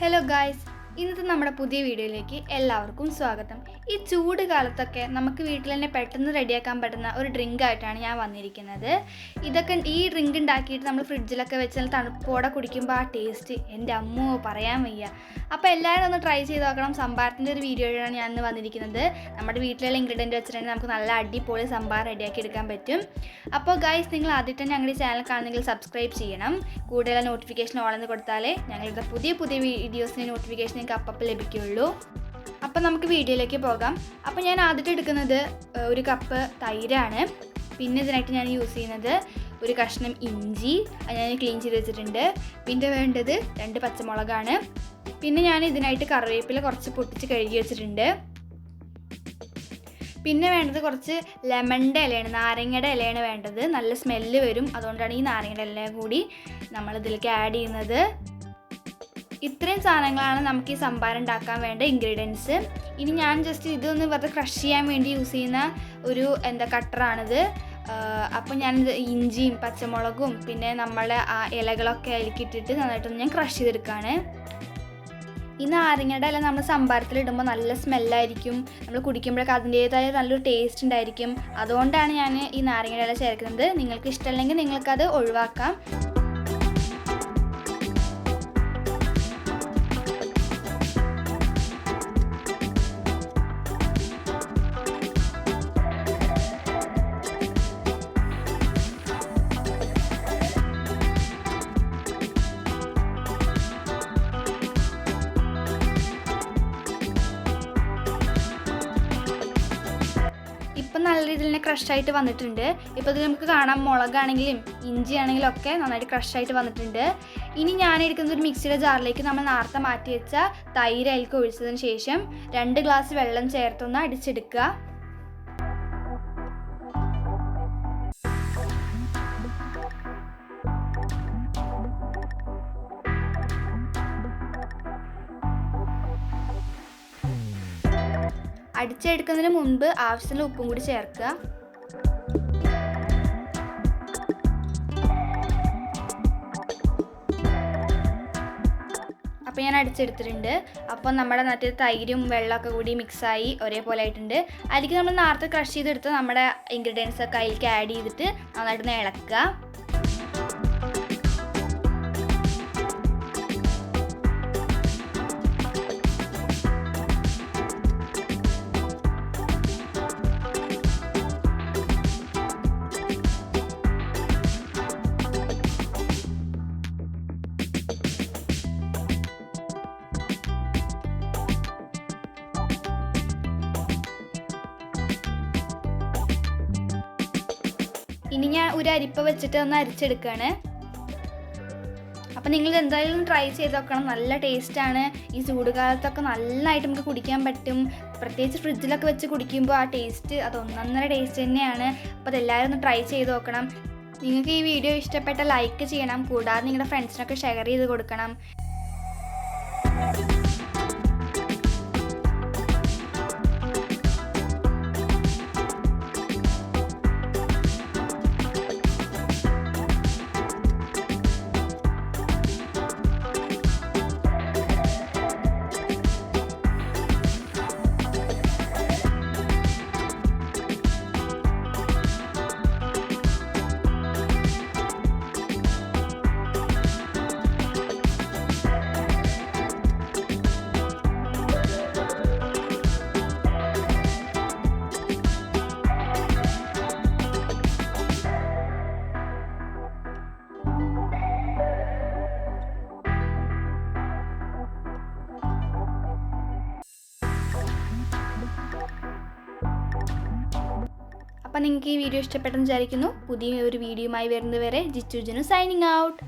Hello guys ഇന്നത്തെ നമ്മുടെ പുതിയ വീഡിയോയിലേക്ക് എല്ലാവർക്കും സ്വാഗതം. ഈ ചൂട് കാലത്തൊക്കെ നമുക്ക് വീട്ടിൽ തന്നെ പെട്ടെന്ന് റെഡിയാക്കാൻ പറ്റുന്ന ഒരു ഡ്രിങ്ക് ആയിട്ടാണ് ഞാൻ വന്നിരിക്കുന്നത്. ഇതൊക്കെ ഈ ഡ്രിങ്ക് ഉണ്ടാക്കിയിട്ട് നമ്മൾ ഫ്രിഡ്ജിലൊക്കെ വെച്ച് തണുപ്പോടെ കുടിക്കുമ്പോൾ ആ ടേസ്റ്റ് എന്റെ അമ്മോ പറയാൻ വയ്യ. അപ്പോൾ എല്ലാവരും ഒന്ന് ട്രൈ ചെയ്ത് നോക്കണം. സംഭാരത്തിന്റെ ഒരു വീഡിയോയാണ് ഞാൻ ഇന്ന് വന്നിരിക്കുന്നത്. നമ്മുടെ വീട്ടിലുള്ള ഇൻഗ്രീഡിയന്റ് വെച്ചിട്ടുണ്ടെങ്കിൽ നമുക്ക് നല്ല അടിപൊളി സംഭാർ റെഡിയാക്കി എടുക്കാൻ പറ്റും. അപ്പോൾ ഗൈസ് നിങ്ങൾ ആദ്യം തന്നെ ഞങ്ങളുടെ ചാനൽ കാണുന്നെങ്കിൽ സബ്സ്ക്രൈബ് ചെയ്യണം. കൂടുതലുള്ള നോട്ടിഫിക്കേഷൻ എന്ന് കൊടുത്താലേ ഞങ്ങളുടെ പുതിയ പുതിയ വീഡിയോസിന് നോട്ടിഫിക്കേഷൻ നിങ്ങൾക്ക് അപ്പം ലഭിക്കുകയുള്ളൂ. അപ്പം നമുക്ക് വീഡിയോയിലേക്ക് പോകാം. അപ്പം ഞാൻ ആദ്യത്തെ എടുക്കുന്നത് ഒരു കപ്പ് തൈരാണ്. പിന്നെ ഇതിനായിട്ട് ഞാൻ യൂസ് ചെയ്യുന്നത് ഒരു കഷ്ണം ഇഞ്ചി. ഞാൻ ക്ലീൻ ചെയ്ത് വെച്ചിട്ടുണ്ട്. പിന്നെ വേണ്ടത് രണ്ട് പച്ചമുളകാണ്. പിന്നെ ഞാൻ ഇതിനായിട്ട് കറിവേപ്പില കുറച്ച് പൊട്ടിച്ച് കഴുകി വെച്ചിട്ടുണ്ട്. പിന്നെ വേണ്ടത് കുറച്ച് ലെമണിന്റെ ഇലയാണ്. നാരങ്ങയുടെ ഇലയാണ് വേണ്ടത്. നല്ല സ്മെല്ല് വരും. അതുകൊണ്ടാണ് ഈ നാരങ്ങയുടെ ഇല കൂടി നമ്മളിതിലേക്ക് ആഡ് ചെയ്യുന്നത്. ഇത്രയും സാധനങ്ങളാണ് നമുക്ക് ഈ സംഭാരം ഉണ്ടാക്കാൻ വേണ്ട ഇൻഗ്രീഡിയൻസ് ഇനി ഞാൻ ജസ്റ്റ് ഇതൊന്ന് വെറുതെ ക്രഷ് ചെയ്യാൻ വേണ്ടി യൂസ് ചെയ്യുന്ന ഒരു എന്താ കട്ടറാണിത് അപ്പോൾ ഞാൻ ഇഞ്ചിയും പച്ചമുളകും പിന്നെ നമ്മളെ ആ ഇലകളൊക്കെ അതിലേക്കിട്ടിട്ട് നന്നായിട്ടൊന്ന് ഞാൻ ക്രഷ് ചെയ്തെടുക്കുകയാണ് ഈ നാരങ്ങയുടെ ഇല നമ്മൾ സംഭാരത്തിൽ ഇടുമ്പോൾ നല്ല സ്മെല്ലായിരിക്കും നമ്മൾ കുടിക്കുമ്പോഴൊക്കെ അതിന്റേതായ നല്ലൊരു ടേസ്റ്റ് ഉണ്ടായിരിക്കും. അതുകൊണ്ടാണ് ഞാൻ ഈ നാരങ്ങയുടെ ഇല ചേർക്കുന്നത്. നിങ്ങൾക്ക് ഇഷ്ടമല്ലെങ്കിൽ നിങ്ങൾക്കത് ഒഴിവാക്കാം. നല്ല രീതിയിൽ തന്നെ ക്രഷായിട്ട് വന്നിട്ടുണ്ട്. ഇപ്പോൾ ഇത് നമുക്ക് കാണാം. മുളകാണെങ്കിലും ഇഞ്ചി ആണെങ്കിലും ഒക്കെ നന്നായിട്ട് ക്രഷായിട്ട് വന്നിട്ടുണ്ട്. ഇനി ഞാൻ എടുക്കുന്നത് ഒരു മിക്സിയുടെ ജാറിലേക്ക് നമ്മൾ നേരത്തെ മാറ്റി വെച്ച തൈര് അതിലേക്ക് ഒഴിച്ചതിന് ശേഷം രണ്ട് ഗ്ലാസ് വെള്ളം ചേർത്തൊന്ന് അടിച്ചെടുക്കുക. അടിച്ചെടുക്കുന്നതിന് മുൻപ് ആവശ്യത്തിന് ഉപ്പും കൂടി ചേർക്കുക. അപ്പോൾ ഞാൻ അടിച്ചെടുത്തിട്ടുണ്ട്. അപ്പോൾ നമ്മുടെ മറ്റേ തൈരും വെള്ളമൊക്കെ കൂടി മിക്സായി ഒരേപോലെ ആയിട്ടുണ്ട്. അതിലേക്ക് നമ്മൾ നേരത്തെ ക്രഷ് ചെയ്തെടുത്ത് നമ്മുടെ ഇൻഗ്രീഡിയൻസ് ഒക്കെ അതിലേക്ക് ആഡ് ചെയ്തിട്ട് നന്നായിട്ടൊന്ന് ഇളക്കുക. ഇനി ഞാൻ ഒരു അരിപ്പ വെച്ചിട്ട് ഒന്ന് അരിച്ചെടുക്കുകയാണ് അപ്പം നിങ്ങൾ എന്തായാലും ട്രൈ ചെയ്ത് നോക്കണം. നല്ല ടേസ്റ്റാണ് ഈ ചൂടുകാലത്തൊക്കെ നല്ലതായിട്ട് നമുക്ക് കുടിക്കാൻ പറ്റും. പ്രത്യേകിച്ച് ഫ്രിഡ്ജിലൊക്കെ വെച്ച് കുടിക്കുമ്പോൾ ആ ടേസ്റ്റ് അത് ഒന്നൊന്നര ടേസ്റ്റ് തന്നെയാണ്. അപ്പോൾ അതെല്ലാവരും ഒന്ന് ട്രൈ ചെയ്ത് നോക്കണം. നിങ്ങൾക്ക് ഈ വീഡിയോ ഇഷ്ടപ്പെട്ട ലൈക്ക് ചെയ്യണം. കൂടാതെ നിങ്ങളുടെ ഫ്രണ്ട്സിനൊക്കെ ഷെയർ ചെയ്ത് കൊടുക്കണം. അപ്പം നിങ്ങൾക്ക് ഈ വീഡിയോ ഇഷ്ടപ്പെട്ടെന്ന് വിചാരിക്കുന്നു. പുതിയ ഒരു വീഡിയോയുമായി വരുന്നതുവരെ ജിച്ചുജനു സൈനിങ് ഔട്ട്